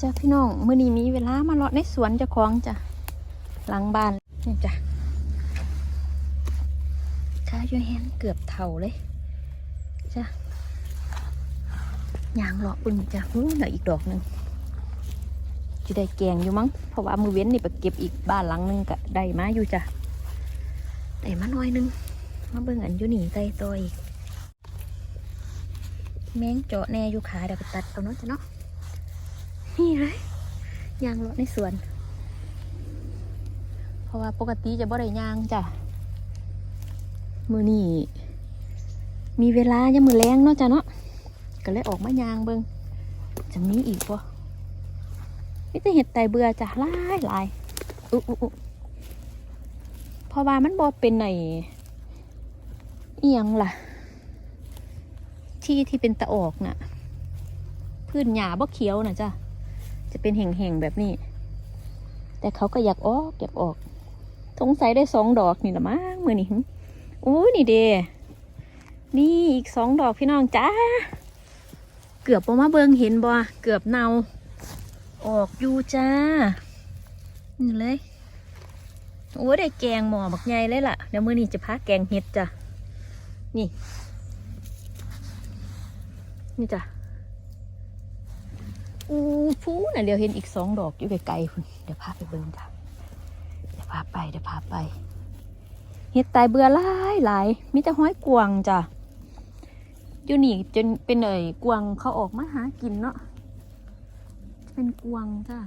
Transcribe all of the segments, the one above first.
จ้าพี่น้องเมื้อนี้มีเวลามาเลาะในสวนเจ้าของจ้ะหลังบ้านนี่จ้ะข้าอยู่แฮนเกือบเท่าเลยจ้ะยางเลาะปุ่นจ้ะหูเหลืออีกดอกหนึ่งจะได้แกงอยู่มั้งเพราะว่ามือเว้นนี่ไปเก็บอีกบ้านหลังหนึงก็ได้มาอยู่จ้ะได้มาหน่อยหนึงมาเบิ่งอันอยู่หนีใต้ตัวอีกแมงเจาะแน่อยู่ขาเดี๋ยวไปตัดเอาเนาะจ้ะเนาะ นี่เลยยางรถในสวน เพราะว่าปกติจะบ่ได้ยางจ้ะมือนี่มีเวลายังมือแรงเนาะจ้ะเนาะก็เลยออกมายางเบิงจะมีอีกปะนี่จะเห็ดไตเบื่อจ้ะลายลายอุ๊อุ๊อุ๊เพราะว่ามันบอเป็นในเอียงล่ะ ที่ที่เป็นตะออกน่ะ พื้นหญ้าบ่เขียวนะจ้ะ จะเป็นแห่งๆแบบนี้ แต่เขาก็อยากออกอยากออกสงสัยได้สองดอกนี่ละมั้งมือนี่อู้นี่เดนี่อีกสองดอกพี่น้องจ้า เกือบบ่มาเบิงเห็นบ่เกือบเนา ออกอยู่จ้านี่เลยโอ้ได้แกงหมอบักใหญ่เลยล่ะเดี๋ยวมือนี้จะพาแกงเห็ดจ้ะนี่ นี่จ้ะ อู้ฟูน่ะเดี๋ยวเห็นอีกสองดอกอยู่ไกลๆคุณเดี๋ยวพาไปเบิ่งจ้ะเดี๋ยวพาไปเดี๋ยวพาไปเห็ดตายเบื่อหลายหลายมีแต่ห้อยกวางจ้ะอยู่นี่จนเป็นเอ่ยกวางเขาออกมาหากินเนาะเป็นกวางจ้ะ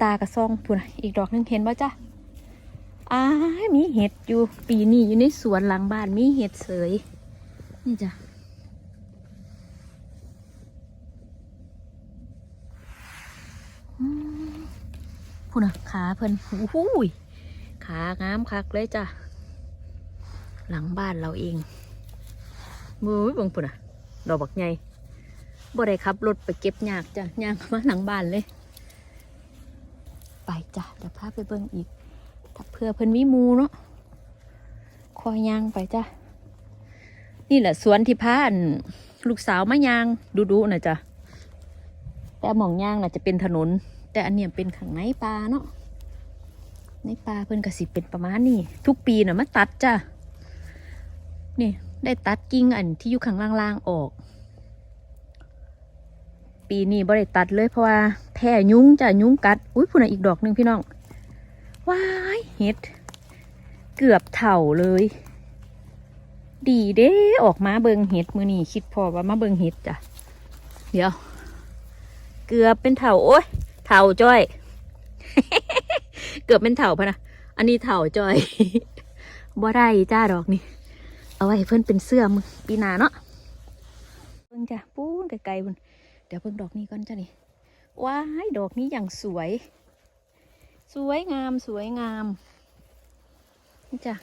ตากระซองพูนน่ะอีกดอกนึงเห็นป่ะจ้ะอ้ามีเห็ดอยู่ปีนี้อยู่ในสวนหลังบ้านมีเห็ดเสยนี่จ้ะ พูนะขาเพิ่นโอ้โหยขางามคักเลยจ้ะ หลังบ้านเราเองมือบังปุ่นอะดอกบักใหญ่บ่ได้ขับรถไปเก็บยากจ้ะยางมาหลังบ้านเลย ไปจ้ะเดี๋ยวพาไปเบิ่งอีก ถ้าเพื่อเพิ่นมีมูเนาะคอยางไปจ้ะ นี่แหละสวนที่พาอันลูกสาวมายางดูๆนะจ้ะแต่หมองย่างน่ะจะเป็นถนน แต่อันเนี้ยเป็นข้างในป่าเนาะในป่าเพิ่นกระสิเป็นประมาณนี้ทุกปีน่ะมาตัดจ้ะนี่ได้ตัดกิ่งอันที่อยู่ข้างล่างๆออก ปีนี้บ่ได้ตัดเลยเพราะว่าแพ้ยุ้งจ้ะยุ้งกัดอุ้ยพูดน่ะอีกดอกหนึ่งพี่น้องว้ายเห็ดเกือบเถ่าเลย ดีเด้ออกมาเบิงเห็ดมือนี่คิดพอว่ามาเบิงเห็ดจ้ะเดี๋ยว เกือบเป็นเถาโอ้ย เถาจ้อย เกือบเป็นเถาพะนะ อันนี้เถาจ้อยบ่ได้จ้าดอกนี่ เอาไว้เพื่อนเป็นเสื้อมึงปีนาเนาะเพิ่งจ้ะปูนไกลๆบุนเดี๋ยวเพิ่งดอกนี้ก่อนจ้ะนี่ว้ายดอกนี้อย่างสวย สวยงามสวยงามนี่จ้ะ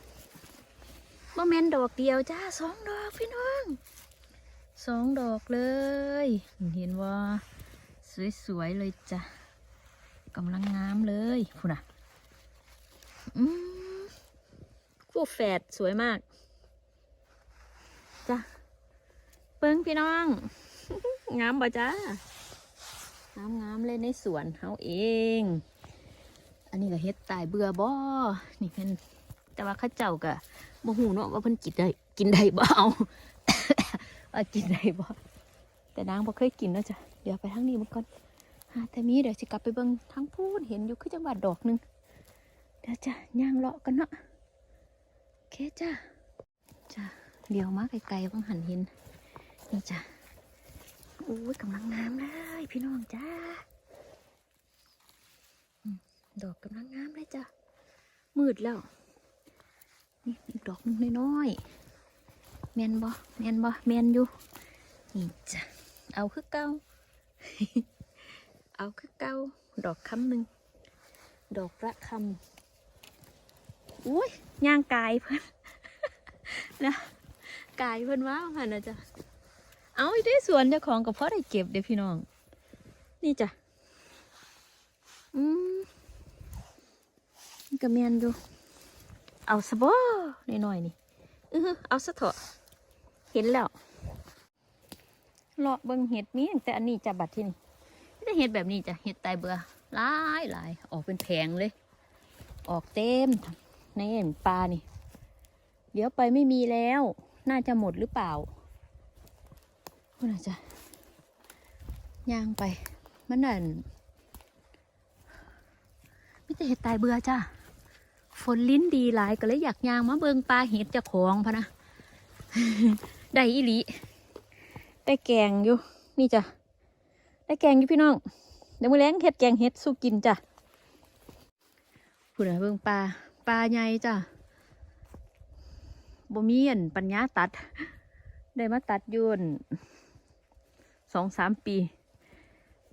บ่แมนดอกเดียวจ้าสองดอกพี่น้องสองดอกเลย เห็นว่าสวยๆเลยจ้ะ กำลังงามเลยพูน่ะคู่แฝดสวยมาก จ้ะ เปิ้งพี่น้อง งามบ่จ้างามงามเลยในสวนเฮาเอง อันนี้ก็เฮ็ดตายเบื่อบ่นี่เป็นแต่ว่าข้าเจ้าก็บ่ฮู้เนาะว่าเพิ่นกินได้ กินได้บ่เอาว่ากินได้บ่แต่นางบ่เคยกินเนาะจ้ะ เดี๋ยวไปทางนี้มันก่อนาแต่มีเดี๋ยวสิกลับไปเบิ่งทั้งพูนเห็นอยู่คือจังหวัดดอกหนึ่งเดี๋ยวจะย่างเลาะกันเนาะโอเคจ้ะจ้ะเดี๋ยวมาไกลๆบังหันเห็นนี่จ้ะโอ้ยกำลังงามเลยพี่น้องจ้าดอกกำลังงามเลยจ้ะมืดแล้วนี่อีกดอกนึงน้อยๆแมนบ่แมนบ่แมนอยู่นี่จ้ะเอาคือเก่า เอาคือเก้าดอกคำหนึ่งดอกละคำอุ้ยย่างกายเพื่อนนะกายเพื่อนว้าวค่ะนะจ๊ะเอาได้สวนเจ้าของกับพ่อได้เก็บเดี๋ยวพี่น้อง นี่จ้ะอืมนี่ก็เมียนอยู่เอาสะบอหน่อยๆนี่เออเอาสะเถอะเห็นแล้วเลาะเบิ่งเห็ดนี้แต่อันนี้จะบัดที่นี่ จะเห็ดแบบนี้จ้ะเห็ดตายเบื่อหลายหลายออกเป็นแผงเลย ออกเต็มในเห็นปลานี่เดี๋ยวไปไม่มีแล้ว น่าจะหมดหรือเปล่าก็น่าจะย่างไป มันนั่นไมิจะเห็ดตายเบื่อจ้ะฝนลิ้นดีหลายก็เลยอยากย่างมาเบิงปลาเห็ดจะของพะนะได้อีหลีได้แกงอยู่นี่จ้ะ ได้แกงอยู่พี่น้อง เดี๋ยวมื้อแล้งเห็ดแกงเห็ดสู้กินจ้ะพูดนะเบิ่งปลาปลาใหญ่จ้ะบ่มีอันปัญญาตัด ได้มาตัดยุนสองสามปี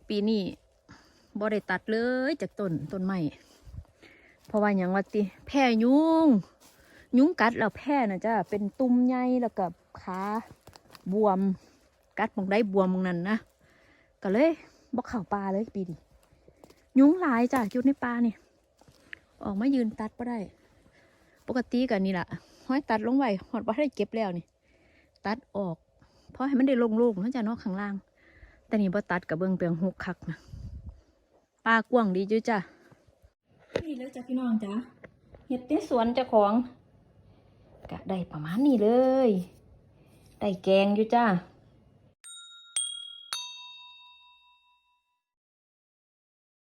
ปีนี้บ่ได้ตัดเลยจากต้นต้นไม้เพราะว่าอย่างว่าติแพ้ยุงยุงกัดแล้วแพ้นะจ้ะเป็นตุ่มใหญ่แล้วก็ขาบวม กัดมองได้บวมมองนั้นนะ ก็เลยบ่เข้าป่าเลยปีนี้ยุ้งหลายจ้ะอยู่ในป่านี่ออกมายืนตัดก็ได้ ปกติกันนี่แหละห้อยตัดลงไว้หอดว่าได้เก็บแล้วนี่ ตัดออก เพราะให้มันได้ลงๆแล้วจะนอกข้างล่าง แต่นี่บ่ตัดกับเบิ่งเปียงหกคักนะป่ากว้างดีจุจ้ะนี่แล้วจ้ะพี่น้องจ้ะเห็ดในสวนเจ้าของก็ได้ประมาณนี้เลย ได้แกงอยู่จ้า